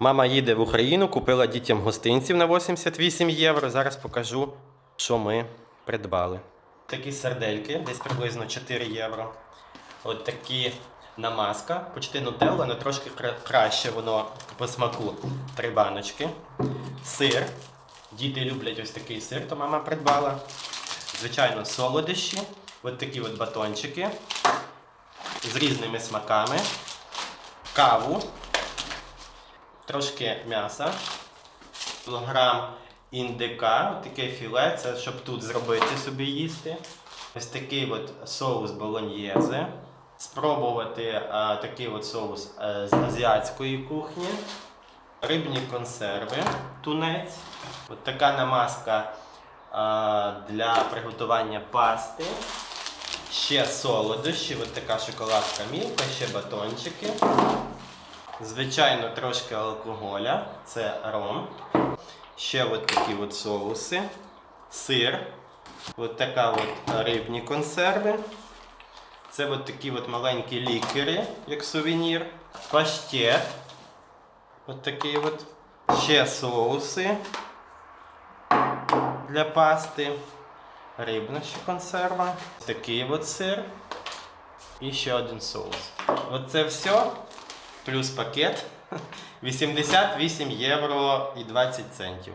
Мама їде в Україну, купила дітям гостинців на 88 євро. Зараз покажу, що ми придбали. Такі сардельки, десь приблизно 4 євро. От такі намазка, почти нутелла, але трошки краще воно по смаку. Три баночки. Сир. Діти люблять ось такий сир, то мама придбала. Звичайно, солодощі. От такі от батончики з різними смаками. Каву трошки м'яса, кілограм індика, таке філе, це щоб тут зробити собі їсти. Ось такий от соус болоньєзе. Спробувати а, такий от соус е, з азіатської кухні. Рибні консерви, тунець. От така намазка а, для приготування пасти. Ще солодощі, от така шоколадка мілка, ще батончики. Звичайно, трошки алкоголя, це ром. Ще от такі от соуси, сир, от така от рибні консерви. Це от такі от маленькі лікери, як сувенір. Паштет. От такий от. Ще соуси для пасти. Рибна ще консерва. Такий от сир. І ще один соус. Оце все плюс пакет 88 євро і 20 центів.